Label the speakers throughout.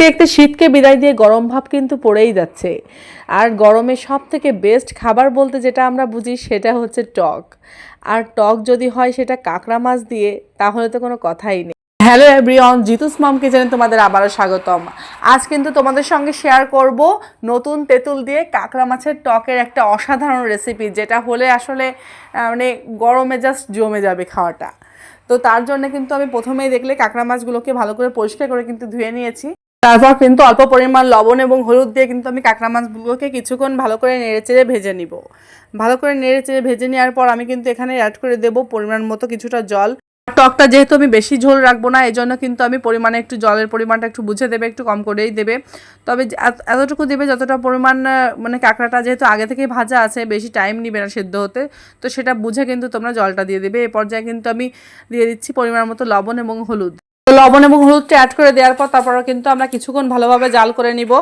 Speaker 1: দেখতে দেখতে শীতকে বিদায় দিয়ে গরম ভাব কিন্তু পড়েই যাচ্ছে। আর গরমে সব থেকে বেস্ট খাবার বলতে যেটা আমরা বুঝি সেটা হচ্ছে টক। আর টক যদি হয় সেটা কাঁকড়া মাছ দিয়ে, তাহলে তো কোনো কথাই নেই। হ্যালো এভরিওয়ান জিতুস মম কিচেনে তোমাদের আবারও স্বাগতম। আজ কিন্তু তোমাদের সঙ্গে শেয়ার করব নতুন তেঁতুল দিয়ে কাঁকড়া মাছের টকের একটা অসাধারণ রেসিপি যেটা হলে আসলে মানে গরমে জাস্ট জমে যাবে খাওয়াটা। তো তার জন্য কিন্তু আমি প্রথমেই দেখলে কাঁকড়া মাছগুলোকে ভালো করে পরিষ্কার করে কিন্তু ধুয়ে নিয়েছি। তারপর কিন্তু অল্প পরিমাণ লবণ এবং হলুদ দিয়ে কিন্তু আমি কাঁকড়া মাছগুলোকে কিছুক্ষণ ভালো করে নেড়েচেড়ে ভেজে নিব। ভালো করে নেড়েচেড়ে ভেজে নেওয়ার পর আমি কিন্তু এখানে অ্যাড করে দেব পরিমাণ মতো কিছুটা জল। টকটা যেহেতু আমি বেশি ঝোল রাখব না এই জন্য কিন্তু আমি পরিমাণে একটু জলের পরিমাণটা একটু বুঝে দেবে, একটু কম করেই দেবে। তবে এতটুকু দেবে যতটা পরিমাণ মানে কাঁকড়াটা যেহেতু আগে থেকেই ভাজা আছে, বেশি টাইম নিবে না সেদ্ধ হতে, তো সেটা বুঝে কিন্তু তোমরা জলটা দিয়ে দেবে। এই পর্যায়ে কিন্তু আমি দিয়ে দিচ্ছি পরিমাণ মতো লবণ এবং হলুদ। লবণ এবং হলুদটা অ্যাড করে দেওয়ার পর তারপরে কিন্তু আমরা কিছুক্ষণ ভালোভাবে জাল করে নিব।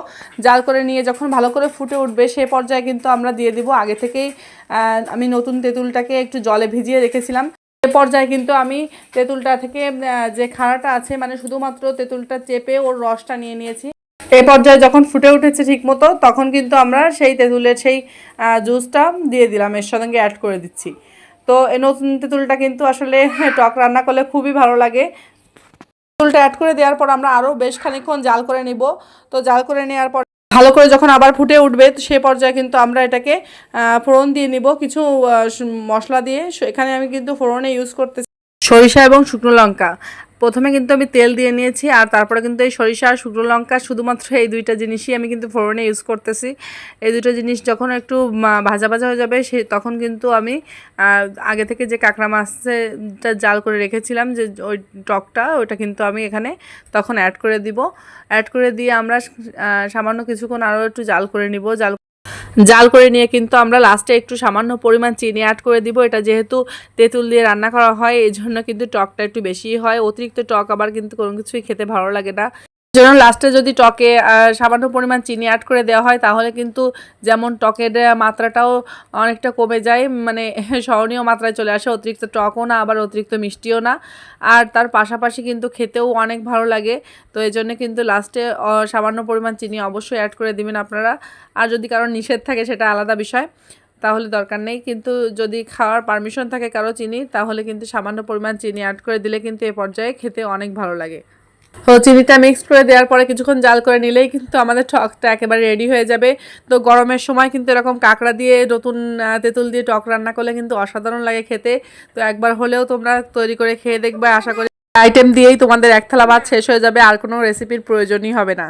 Speaker 1: জাল করে নিয়ে যখন ভালো করে ফুটে উঠবে সেই পর্যায়ে কিন্তু আমরা দিয়ে দিব। আগে থেকেই আমি নতুন তেঁতুলটাকে একটু জলে ভিজিয়ে রেখেছিলাম। এ পর্যায়ে কিন্তু আমি তেঁতুলটা থেকে যে খাড়াটা আছে মানে শুধুমাত্র তেঁতুলটা চেপে ওর রসটা নিয়ে নিয়েছি। এই পর্যায়ে যখন ফুটে উঠেছে ঠিক মতো তখন কিন্তু আমরা সেই তেঁতুলের সেই জুসটা দিয়ে দিলাম। এর সঙ্গে অ্যাড করে দিচ্ছি। তো এই নতুন তেঁতুলটা কিন্তু আসলে টক রান্না করলে খুবই ভালো লাগে। তেঁতুলটা অ্যাড করে দেওয়ার পর আমরা আরও বেশ খানিক্ষণ জাল করে নিব। তো জাল করে নেওয়ার পর ভালো করে যখন আবার ফুটে উঠবে সে পর্যায়ে কিন্তু আমরা এটাকে ফোড়ন দিয়ে নিব কিছু মশলা দিয়ে। এখানে আমি কিন্তু ফোড়নে ইউজ করতেছি সরিষা এবং শুকনো লঙ্কা। প্রথমে কিন্তু আমি তেল দিয়ে নিয়েছি আর তারপরে কিন্তু এই সরিষা আর শুকনো লঙ্কা শুধুমাত্র এই দুইটা জিনিসই আমি কিন্তু ফোড়নে ইউজ করতেছি। এই দুটো জিনিস যখন একটু ভাজা ভাজা হয়ে যাবে সে তখন কিন্তু আমি আগে থেকে যে কাঁকড়া মাছটা জাল করে রেখেছিলাম যে ওই টকটা, ওইটা কিন্তু আমি এখানে তখন অ্যাড করে দিব। অ্যাড করে দিয়ে আমরা সামান্য কিছুক্ষণ আরও একটু জাল করে নিব। জাল জাল করে নিয়ে কিন্তু আমরা লাস্টে একটু সামান্য পরিমাণ চিনি অ্যাড করে দিব। এটা যেহেতু তেঁতুল দিয়ে রান্না করা হয় এই জন্য কিন্তু টকটা একটু বেশিই হয়। অতিরিক্ত টক আবার কিন্তু কোনো কিছুই খেতে ভালো লাগে না। জন্য লাস্টে যদি টকে সামান্য পরিমাণ চিনি অ্যাড করে দেওয়া হয়, তাহলে কিন্তু যেমন টকের মাত্রাটাও অনেকটা কমে যায় মানে স্মরণীয় মাত্রায় চলে আসে, অতিরিক্ত টকও না, আবার অতিরিক্ত মিষ্টিও না। আর তার পাশাপাশি কিন্তু খেতেও অনেক ভালো লাগে, তো এই জন্য কিন্তু লাস্টে সামান্য পরিমাণ চিনি অবশ্যই অ্যাড করে দিবেন আপনারা। আর যদি কারও নিষেধ থাকে, সেটা আলাদা বিষয়, তাহলে দরকার নেই। কিন্তু যদি খাওয়ার পারমিশন থাকে কারও চিনি, তাহলে কিন্তু সামান্য পরিমাণ চিনি অ্যাড করে দিলে কিন্তু এ পর্যায়ে খেতে অনেক ভালো লাগে। তো চিনিটা মিক্স করে দেওয়ার পরে কিছুক্ষণ জাল করে নিলেই কিন্তু আমাদের টকটা একেবারে রেডি হয়ে যাবে। তো গরমের সময় কিন্তু এরকম কাঁকড়া দিয়ে, নতুন তেঁতুল দিয়ে টক রান্না করলে কিন্তু অসাধারণ লাগে খেতে। তো একবার হলেও তোমরা তৈরি করে খেয়ে দেখবে, আশা করি। আইটেম দিয়েই তোমাদের এক থালা ভাত শেষ হয়ে যাবে, আর কোনো রেসিপির প্রয়োজনই হবে না।